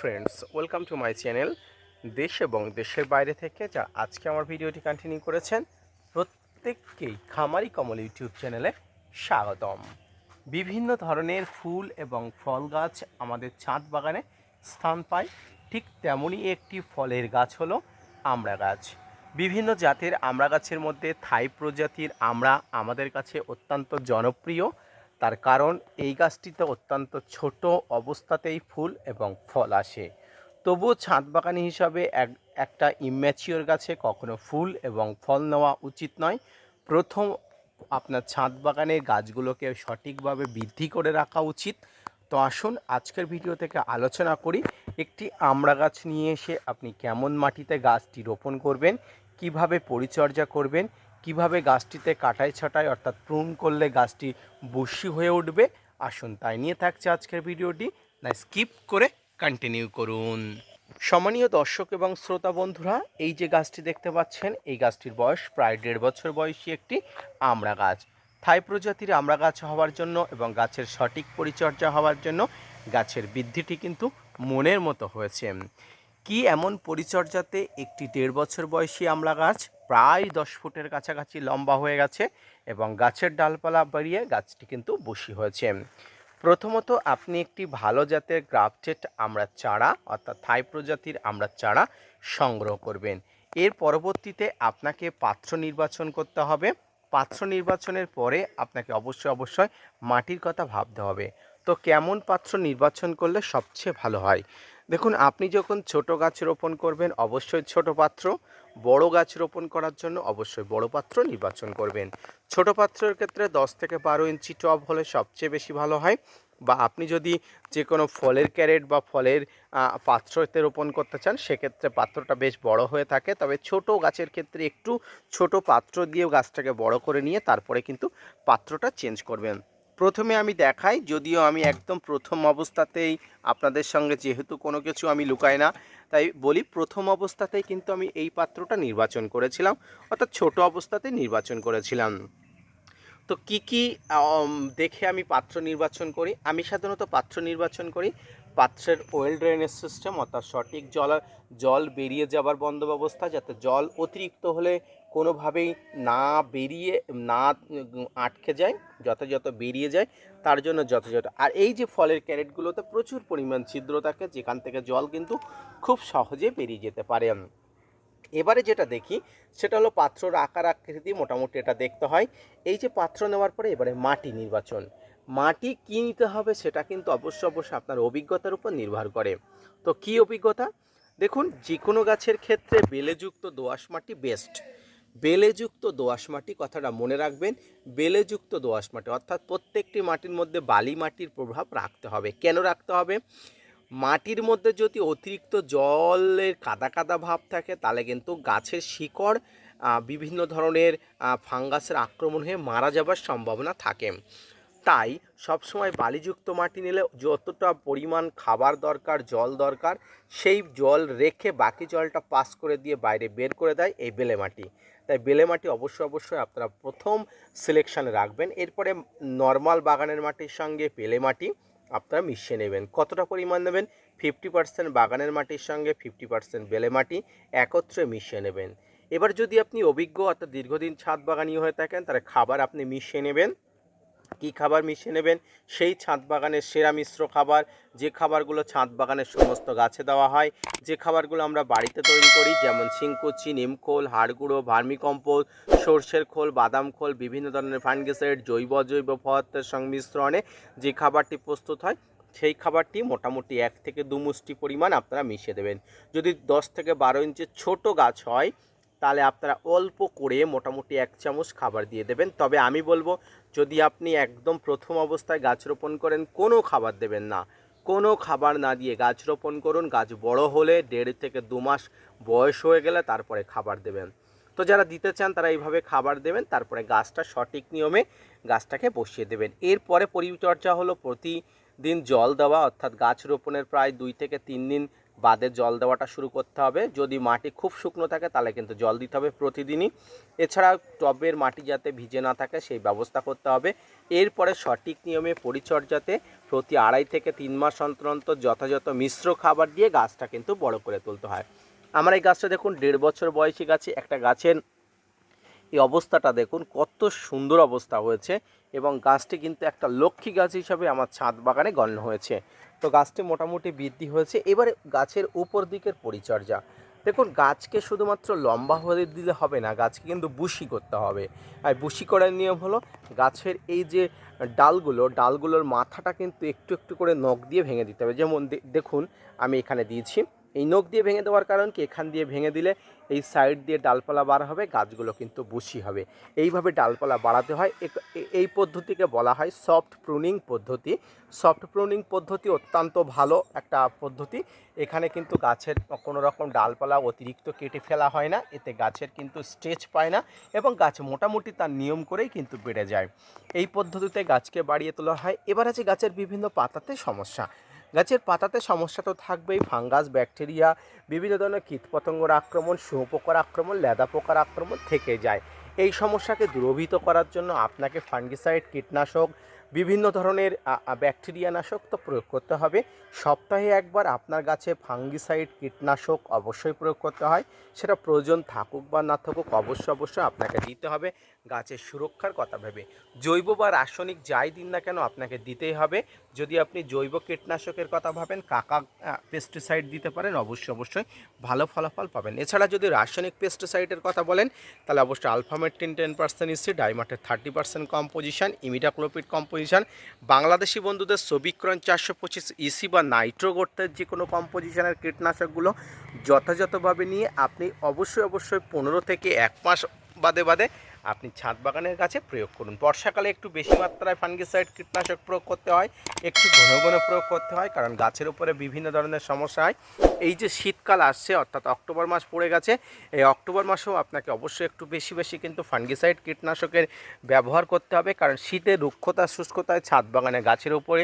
Friends welcome to my channel দেশ এবং দেশের বাইরে থেকে যা আজকে আমার ভিডিওটি কন্টিনিউ করেছেন, প্রত্যেককেই খামারি কমল ইউটিউব চ্যানেলে স্বাগতম। বিভিন্ন ধরনের ফুল এবং ফল গাছ আমাদের ছাদ বাগানে স্থান পায়, ঠিক তেমনই একটি ফলের গাছ হলো আমড়া গাছ। বিভিন্ন জাতের আমড়া গাছের মধ্যে থাই প্রজাতির আমড়া আমাদের কাছে অত্যন্ত জনপ্রিয় তার কারণ এই গাছটিতে অত্যন্ত ছোট অবস্থাতেই ফুল এবং ফল আসে। তবুও ছাদ বাগানি হিসাবে এক, একটা ইম্যাচিওর গাছে কখনো ফুল এবং ফল নেওয়া উচিত নয়। প্রথম আপনার ছাদ বাগানের গাছগুলোকে সঠিকভাবে বৃদ্ধি করে রাখা উচিত। তো আসুন আজকের ভিডিও থেকে আলোচনা করি, একটি আমড়া গাছ নিয়ে এসে আপনি কেমন মাটিতে গাছটি রোপণ করবেন, কীভাবে পরিচর্যা করবেন কীভাবে গাছটিতে কাটাই ছাটাই, অর্থাৎ প্রুন করলে গাছটি বসি হয়ে উঠবে? আসুন তাই নিয়ে থাকছে আজকের ভিডিওটি। না, স্কিপ করে কন্টিনিউ করুন। সম্মানীয় দর্শক এবং শ্রোতা বন্ধুরা, এই যে গাছটি দেখতে পাচ্ছেন, এই গাছটির বয়স প্রায় দেড় বছর বয়সী একটি আমড়া গাছ। থাই প্রজাতির আমড়া গাছ হওয়ার জন্য এবং গাছের সঠিক পরিচর্যা হওয়ার জন্য গাছের বৃদ্ধিটি কিন্তু মনের মতো হয়েছে। কি এমন পরিচর্যাতে একটি দেড় বছর বয়সী আমড়া গাছ? প্রায় দশ ফুটের কাছাকাছি লম্বা হয়ে গেছে এবং গাছের ডালপালা বাড়িয়ে গাছটি কিন্তু বসি হয়েছে। প্রথমত আপনি একটি ভালো জাতের গ্রাফটেড আমরা চারা, অর্থাৎ থাই প্রজাতির আমরা চারা সংগ্রহ করবেন। এর পরবর্তীতে আপনাকে পাত্র নির্বাচন করতে হবে। পাত্র নির্বাচনের পরে আপনাকে অবশ্যই অবশ্যই মাটির কথা ভাবতে হবে। তো কেমন পাত্র নির্বাচন করলে সবচেয়ে ভালো হয়? দেখুন, আপনি যখন ছোট গাছ রোপণ করবেন, অবশ্যই ছোট পাত্র। বড় গাছ রোপণ করার জন্য অবশ্যই বড় পাত্র নির্বাচন করবেন। ছোট পাত্রের ক্ষেত্রে দশ থেকে বারো ইঞ্চি টব হলে সবচেয়ে বেশি ভালো হয়। বা আপনি যদি যে কোনো ফলের ক্যারেট বা ফলের পাত্রতে রোপণ করতে চান, সেক্ষেত্রে পাত্রটা বেশ বড় হয়ে থাকে। তবে ছোট গাছের ক্ষেত্রে একটু ছোট পাত্র দিয়েও গাছটাকে বড় করে নিয়ে তারপরে কিন্তু পাত্রটা চেঞ্জ করবেন। প্রথমে আমি দেখাই, যদিও আমি একদম প্রথম অবস্থাতেই আপনাদের সঙ্গে যেহেতু কোনো কিছু আমি লুকাই না, তাই বলি প্রথম অবস্থাতেই কিন্তু আমি এই পাত্রটা নির্বাচন করেছিলাম, অর্থাৎ ছোট অবস্থাতে নির্বাচন করেছিলাম। তো কি কি দেখে আমি পাত্র নির্বাচন করি? আমি সাধারণত পাত্র নির্বাচন করি, পাত্রের ওয়েল ড্রেনেজ সিস্টেম অর্থাৎ সঠিক জল জল বেরিয়ে যাবার বন্ধ ব্যবস্থা যাতে জল অতিরিক্ত হলে কোনোভাবেই না বেরিয়ে, না আটকে যায়, যথাযথ বেরিয়ে যায়, তার জন্য যথাযথ। আর এই যে ফলের ক্যারেটগুলোতে প্রচুর পরিমাণ ছিদ্র থাকে, যেখান থেকে জল কিন্তু খুব সহজে বেরিয়ে যেতে পারে। এবারে যেটা দেখি, সেটা হলো পাত্রর আকার আকৃতি, মোটামুটি এটা দেখতে হয়। এই যে পাত্র নেওয়ার পরে এবারে মাটি নির্বাচন। মাটি কী নিতে হবে সেটা কিন্তু অবশ্য অবশ্যই আপনার অভিজ্ঞতার উপর নির্ভর করে। তো কি অভিজ্ঞতা? দেখুন যে কোনো গাছের ক্ষেত্রে বেলেযুক্ত দোআঁশ মাটি বেস্ট বেলেযুক্ত দোআঁশ মাটি কথাটা মনে রাখবেন, বেলেযুক্ত দোআঁশ মাটি, অর্থাৎ প্রত্যেকটি মাটির মধ্যে বালি মাটির প্রভাব রাখতে হবে। কেন রাখতে হবে? মাটির মধ্যে যদি অতিরিক্ত জলের কাদা কাদা ভাব থাকে, তাহলে কিন্তু গাছের শিকড় বিভিন্ন ধরনের ফাঙ্গাসের আক্রমণ হয়ে মারা যাবার সম্ভাবনা থাকে। তাই সবসময় বালিযুক্ত মাটি নিলে যতটা পরিমাণ খাবার দরকার, জল দরকার, সেই জল রেখে বাকি জলটা পাস করে দিয়ে বাইরে বের করে দেয় এই বেলে মাটি। তাই বেলে মাটি অবশ্যই অবশ্যই আপনারা প্রথম সিলেকশানে রাখবেন। এরপরে নর্মাল বাগানের মাটির সঙ্গে বেলে মাটি আপনারা মিশিয়ে নেবেন। কতটা পরিমাণ নেবেন? ফিফটি পার্সেন্ট বাগানের মাটির সঙ্গে ফিফটি পার্সেন্ট বেলে মাটি একত্রে মিশিয়ে নেবেন। এবার যদি আপনি অভিজ্ঞ অর্থাৎ দীর্ঘদিন ছাদ বাগানীয় হয়ে থাকেন, তাহলে খাবার আপনি মিশিয়ে নেবেন। কী খাবার মিশিয়ে নেবেন? সেই ছাদ বাগানের সেরা মিশ্র খাবার। যে খাবারগুলো ছাদ বাগানের সমস্ত গাছে দেওয়া হয়, যে খাবারগুলো আমরা বাড়িতে তৈরি করি, যেমন শিংকুচি, নিমখোল, হাড়গুঁড়ো, ভার্মিকম্পোস্ট, সর্ষের খোল, বাদাম খোল, বিভিন্ন ধরনের ফানগিসাইড জৈব জৈব পদার্থের সংমিশ্রণে যে খাবারটি প্রস্তুত হয়, সেই খাবারটি মোটামুটি এক থেকে দু মুষ্টি পরিমাণ আপনারা মিশিয়ে দেবেন। যদি দশ থেকে বারো ইঞ্চির ছোট গাছ হয় তাহলে আপনারা অল্প করে মোটামুটি এক চামচ খাবার দিয়ে দেবেন। তবে আমি বলব, যদি আপনি একদম প্রথম অবস্থায় গাছ রোপণ করেন, কোনো খাবার দেবেন না। কোনো খাবার না দিয়ে গাছ রোপণ করুন, গাছ বড় হলে দেড় থেকে দু মাস বয়স হয়ে গেলে তারপরে খাবার দেবেন। তো যারা দিতে চান, তারা এইভাবে খাবার দেবেন, তারপরে গাছটা সঠিক নিয়মে গাছটাকে বসিয়ে দেবেন। এরপরে পরিচর্যা হলো প্রতিদিন জল দেওয়া, অর্থাৎ গাছ রোপণের প্রায় দুই থেকে তিন দিন বাদে জল দেওয়াটা শুরু করতে হবে। যদি মাটি খুব শুকনো থাকে, তাহলে কিন্তু জল দিতে হবে প্রতিদিনই। এছাড়া টবের মাটি যাতে ভিজে না থাকে, সেই ব্যবস্থা করতে হবে। এরপরে সঠিক নিয়মে পরিচর্যাতে প্রতি আড়াই থেকে তিন মাস অন্তর অন্তর যথাযথ মিশ্র খাবার দিয়ে গাছটা কিন্তু বড় করে তুলতে হয়। আমার এই গাছটা দেখুন, দেড় বছর বয়সী গাছে একটা গাছের এই অবস্থাটা দেখুন, কত সুন্দর অবস্থা হয়েছে এবং গাছটি কিন্তু একটা লক্ষ্মী গাছ হিসাবে আমার ছাদ বাগানে গণ্য হয়েছে। তো গাছটি মোটামুটি বৃদ্ধি হয়েছে। এবারে গাছের উপর দিকের পরিচর্যা। দেখুন, গাছকে শুধুমাত্র লম্বা হয়ে দিলে হবে না, গাছকে কিন্তু বুশি করতে হবে। আর বুশি করার নিয়ম হলো, গাছের এই যে ডালগুলো, ডালগুলোর মাথাটা কিন্তু একটু একটু করে নখ দিয়ে ভেঙে দিতে হবে। যেমন দেখুন, আমি এখানে দিয়েছি। এই নখ দিয়ে ভেঙে দেওয়ার কারণ কি? এখান দিয়ে ভেঙে দিলে এই সাইড দিয়ে ডালপালা বার হবে, গাছগুলো কিন্তু বুশি হবে। এইভাবে ডালপালা বাড়াতে হয়। এই পদ্ধতিকে বলা হয় সফট প্রুনিং পদ্ধতি। সফট প্রুনিং পদ্ধতি অত্যন্ত ভালো একটা পদ্ধতি। এখানে কিন্তু গাছের কোনো রকম ডালপালা অতিরিক্ত কেটে ফেলা হয় না। এতে গাছের কিন্তু স্ট্রেচ পায় না এবং গাছ মোটামুটি তার নিয়ম করেই কিন্তু বেড়ে যায়। এই পদ্ধতিতে গাছকে বাড়িয়ে তোলা হয়। এবার আছে গাছের বিভিন্ন পাতাতে সমস্যা। গাছের পাতাতে সমস্যা তো থাকবেই, ফাঙ্গাস, ব্যাকটেরিয়া, বিভিন্ন ধরনের কীটপতঙ্গর আক্রমণ, শুঁয়োপোকার আক্রমণ লেদা পোকার আক্রমণ থেকে যায়। এই সমস্যাকে দূরভূত করার জন্য আপনাকে ফাঙ্গিসাইড, কীটনাশক বিভিন্ন ধরনের ব্যাকটেরিয়া নাশক তো প্রয়োগ করতে হবে। সপ্তাহে একবার আপনার গাছে ফাঙ্গিসাইড, কীটনাশক অবশ্যই প্রয়োগ করতে হয়। সেটা প্রয়োজন থাকুক বা না থাকুক, অবশ্যই অবশ্যই আপনাকে দিতে হবে। গাছের সুরক্ষার কথা ভেবে। জৈব বা রাসায়নিক যাই দিন না কেন আপনাকে দিতেই হবে। যদি আপনি জৈব কীটনাশকের কথা ভাবেন, কাকা পেস্টিসাইড দিতে পারেন, অবশ্যই অবশ্যই ভালো ফলাফল পাবেন। এছাড়া যদি রাসায়নিক পেস্টিসাইডের কথা বলেন, তাহলে অবশ্যই alphamethrin ten percent EC ডাইমাটের thirty percent composition imidacloprid composition Bangladeshi বন্ধুদের সবিক্রণ চারশো পঁচিশ ইসি বা নাইট্রোগোর্টের যে কোনো কম্পোজিশনের কীটনাশকগুলো যথাযথভাবে নিয়ে আপনি অবশ্যই অবশ্যই পনেরো থেকে এক মাস বাদে বাদে আপনি ছাদ বাগানের গাছে প্রয়োগ করুন। বর্ষাকালে একটু বেশি মাত্রায় ফাঙ্গিসাইড কীটনাশক প্রয়োগ করতে হয়, একটু ঘন ঘন প্রয়োগ করতে হয়, কারণ গাছের উপরে বিভিন্ন ধরনের সমস্যা হয়। এই যে শীতকাল আসছে, অর্থাৎ অক্টোবর মাস পড়ে গেছে, এই অক্টোবর মাসেও আপনাকে অবশ্যই একটু বেশি বেশি কিন্তু ফাঙ্গিসাইড কীটনাশকের ব্যবহার করতে হবে, কারণ শীতে রুক্ষতা, শুষ্কতায় ছাদ বাগানে গাছের উপরে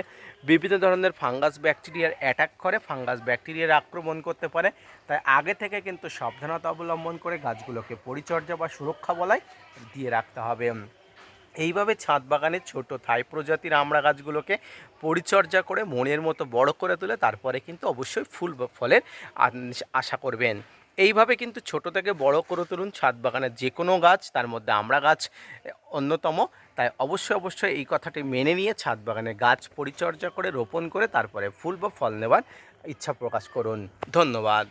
বিভিন্ন ধরনের ফাঙ্গাস ব্যাকটেরিয়ার অ্যাটাক করে, ফাঙ্গাস ব্যাকটেরিয়ার আক্রমণ করতে পারে। তাই আগে থেকে কিন্তু সাবধানতা অবলম্বন করে গাছগুলোকে পরিচর্যা বা সুরক্ষা বলায় দিয়ে রাখতে হবে। এইভাবে ছাদ বাগানের ছোট থাই প্রজাতির আমড়া গাছগুলোকে পরিচর্যা করে, মনের মতো বড় করে তুলে, তারপরে কিন্তু অবশ্যই ফুল ফলের আশা করবেন। এইভাবে কিন্তু ছোট থেকে বড় করে তুলুন ছাদ বাগানের যে কোনো গাছ, তার মধ্যে আমরা গাছ অন্যতম। তাই অবশ্যই অবশ্যই এই কথাটি মেনে নিয়ে ছাদ বাগানে গাছ পরিচর্যা করে, রোপণ করে, তারপরে ফুল বা ফল নেওয়ার ইচ্ছা প্রকাশ করুন। ধন্যবাদ।